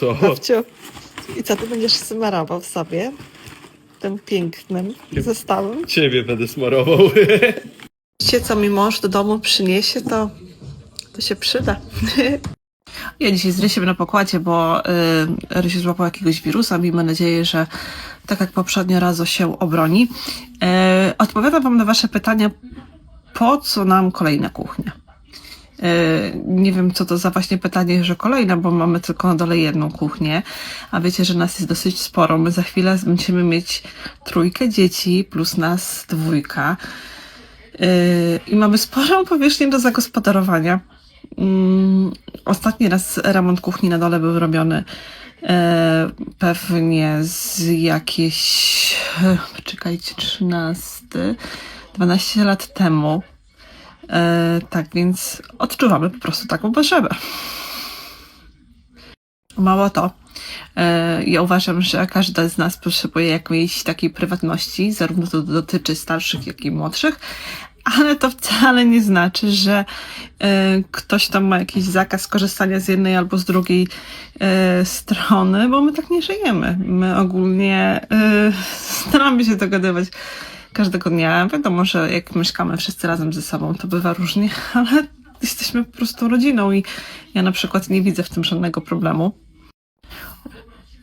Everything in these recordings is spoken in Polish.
Co? Babciu, i co ty będziesz smarował sobie? Tym pięknym zestawem. Ciebie będę smarował. Wiecie, co mi mąż do domu przyniesie, to, to się przyda. Ja dzisiaj z Rysiem na pokładzie, bo y, Rysiu złapał jakiegoś wirusa. Miejmy nadzieję, że tak jak poprzednio razu się obroni. Y, odpowiadam Wam na Wasze pytania, po co nam kolejna kuchnia? Y, nie wiem, co to za właśnie pytanie, że kolejna, bo mamy tylko na dole jedną kuchnię, a wiecie, że nas jest dosyć sporo. My za chwilę będziemy mieć trójkę dzieci plus nas dwójka. Yy, I mamy sporą powierzchnię do zagospodarowania. Mm, Ostatni raz remont kuchni na dole był robiony e, pewnie z jakieś, e, czekajcie, 13, 12 lat temu. E, tak więc odczuwamy po prostu taką potrzebę. Mało to, e, ja uważam, że każda z nas potrzebuje jakiejś takiej prywatności, zarówno to dotyczy starszych, jak i młodszych, ale to wcale nie znaczy, że e, ktoś tam ma jakiś zakaz korzystania z jednej albo z drugiej strony, bo my tak nie żyjemy. My ogólnie staramy się dogadywać każdego dnia. Wiadomo, że jak mieszkamy wszyscy razem ze sobą, to bywa różnie, ale jesteśmy po prostu rodziną i ja na przykład nie widzę w tym żadnego problemu.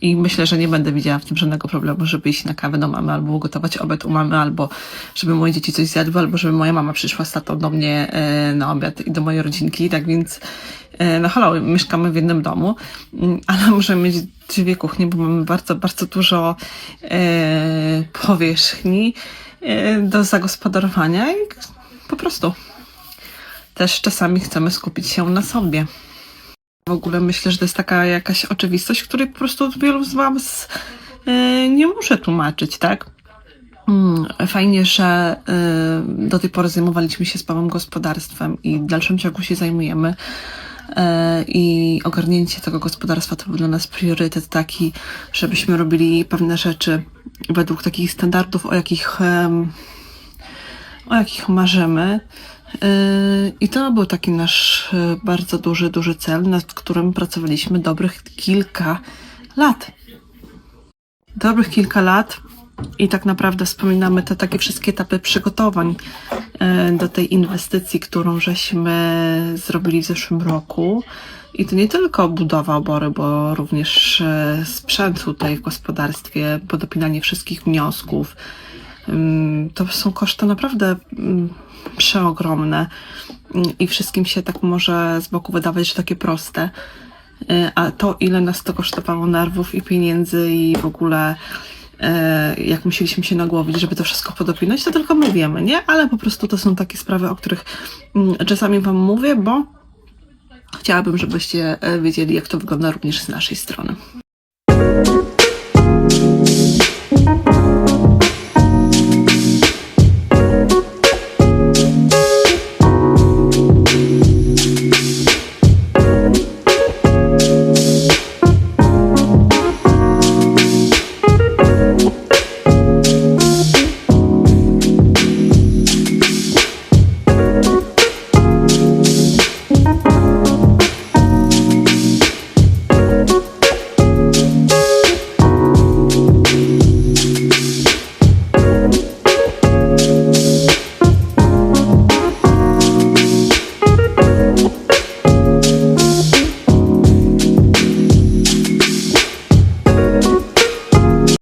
I myślę, że nie będę widziała w tym żadnego problemu, żeby iść na kawę do mamy, albo ugotować obiad u mamy, albo żeby moje dzieci coś zjadły, albo żeby moja mama przyszła z tatą do mnie e, na obiad i do mojej rodzinki. Tak więc, e, no halo, mieszkamy w jednym domu, mm, ale możemy mieć dwie kuchnie, bo mamy bardzo, bardzo dużo e, powierzchni do zagospodarowania i po prostu też czasami chcemy skupić się na sobie. W ogóle myślę, że to jest taka jakaś oczywistość, której po prostu wielu z Was e, nie muszę tłumaczyć, tak? Mm, Fajnie, że e, do tej pory zajmowaliśmy się sprawą gospodarstwem i w dalszym ciągu się zajmujemy. E, I ogarnięcie tego gospodarstwa to był dla nas priorytet taki, żebyśmy robili pewne rzeczy według takich standardów, o jakich o jakich marzymy. Yy, I to był taki nasz yy, bardzo duży, duży cel, nad którym pracowaliśmy dobrych kilka lat. Dobrych kilka lat i tak naprawdę wspominamy te takie wszystkie etapy przygotowań yy, do tej inwestycji, którą żeśmy zrobili w zeszłym roku. I to nie tylko budowa obory, bo również yy, sprzęt tutaj w gospodarstwie, podopinanie wszystkich wniosków, to są koszty naprawdę ym, przeogromne i wszystkim się tak może z boku wydawać, że takie proste. Y, A to, ile nas to kosztowało nerwów i pieniędzy i w ogóle jak musieliśmy się nagłowić, żeby to wszystko podopinać, to tylko my wiemy, nie? Ale po prostu to są takie sprawy, o których ym, czasami wam mówię, bo chciałabym, żebyście y, wiedzieli, jak to wygląda również z naszej strony.